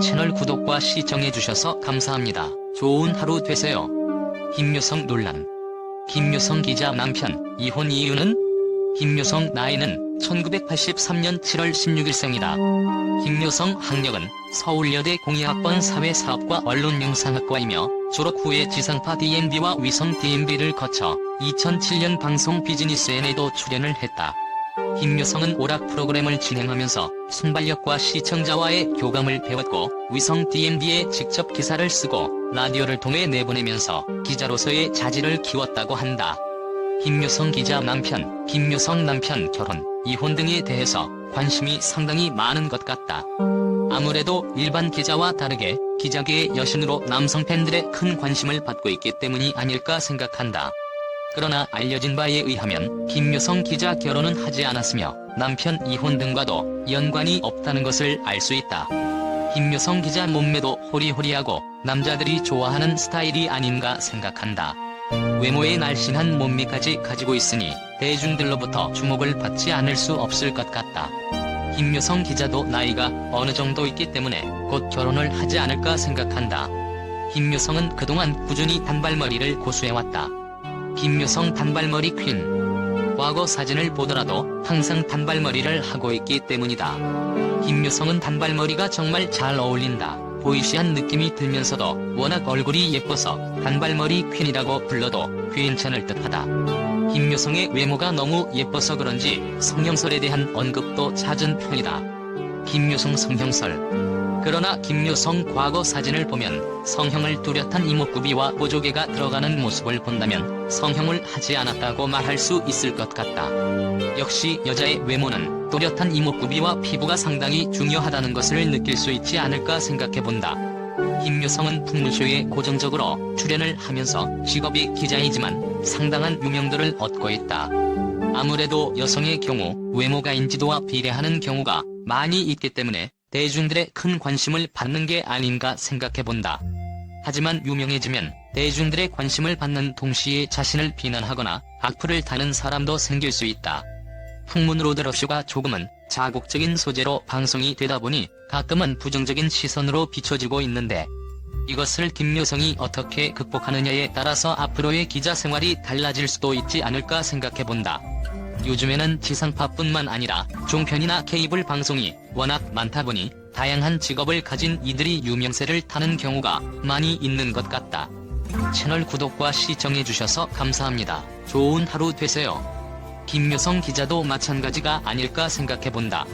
채널 구독과 시청해주셔서 감사합니다. 좋은 하루 되세요. 김묘성 논란. 김묘성 기자 남편, 이혼 이유는? 김묘성 나이는 1983년 7월 16일 생이다. 김묘성 학력은 서울여대 공예학번 사회사업과 언론영상학과이며 졸업 후에 지상파 DMB와 위성 DMB를 거쳐 2007년 방송 비즈니스엔에도 출연을 했다. 김묘성은 오락 프로그램을 진행하면서 순발력과 시청자와의 교감을 배웠고 위성 DMB에 직접 기사를 쓰고 라디오를 통해 내보내면서 기자로서의 자질을 키웠다고 한다. 김묘성 기자 남편, 김묘성 남편 결혼, 이혼 등에 대해서 관심이 상당히 많은 것 같다. 아무래도 일반 기자와 다르게 기자계의 여신으로 남성 팬들의 큰 관심을 받고 있기 때문이 아닐까 생각한다. 그러나 알려진 바에 의하면 김묘성 기자 결혼은 하지 않았으며 남편 이혼 등과도 연관이 없다는 것을 알 수 있다. 김묘성 기자 몸매도 호리호리하고 남자들이 좋아하는 스타일이 아닌가 생각한다. 외모의 날씬한 몸매까지 가지고 있으니 대중들로부터 주목을 받지 않을 수 없을 것 같다. 김묘성 기자도 나이가 어느 정도 있기 때문에 곧 결혼을 하지 않을까 생각한다. 김묘성은 그동안 꾸준히 단발머리를 고수해왔다. 김묘성 단발머리 퀸. 과거 사진을 보더라도 항상 단발머리를 하고 있기 때문이다. 김묘성은 단발머리가 정말 잘 어울린다. 보이시한 느낌이 들면서도 워낙 얼굴이 예뻐서 단발머리 퀸이라고 불러도 괜찮을 듯하다. 김묘성의 외모가 너무 예뻐서 그런지 성형설에 대한 언급도 잦은 편이다. 김묘성 성형설. 그러나 김묘성 과거 사진을 보면 성형을 뚜렷한 이목구비와 보조개가 들어가는 모습을 본다면 성형을 하지 않았다고 말할 수 있을 것 같다. 역시 여자의 외모는 뚜렷한 이목구비와 피부가 상당히 중요하다는 것을 느낄 수 있지 않을까 생각해본다. 김묘성은 풍문쇼에 고정적으로 출연을 하면서 직업이 기자이지만 상당한 유명도를 얻고 있다. 아무래도 여성의 경우 외모가 인지도와 비례하는 경우가 많이 있기 때문에 대중들의 큰 관심을 받는 게 아닌가 생각해 본다. 하지만 유명해지면 대중들의 관심을 받는 동시에 자신을 비난하거나 악플을 다는 사람도 생길 수 있다. 풍문으로 드럽쇼가 조금은 자극적인 소재로 방송이 되다 보니 가끔은 부정적인 시선으로 비춰지고 있는데 이것을 김묘성이 어떻게 극복하느냐에 따라서 앞으로의 기자 생활이 달라질 수도 있지 않을까 생각해 본다. 요즘에는 지상파뿐만 아니라 종편이나 케이블 방송이 워낙 많다 보니 다양한 직업을 가진 이들이 유명세를 타는 경우가 많이 있는 것 같다. 채널 구독과 시청해주셔서 감사합니다. 좋은 하루 되세요. 김묘성 기자도 마찬가지가 아닐까 생각해본다.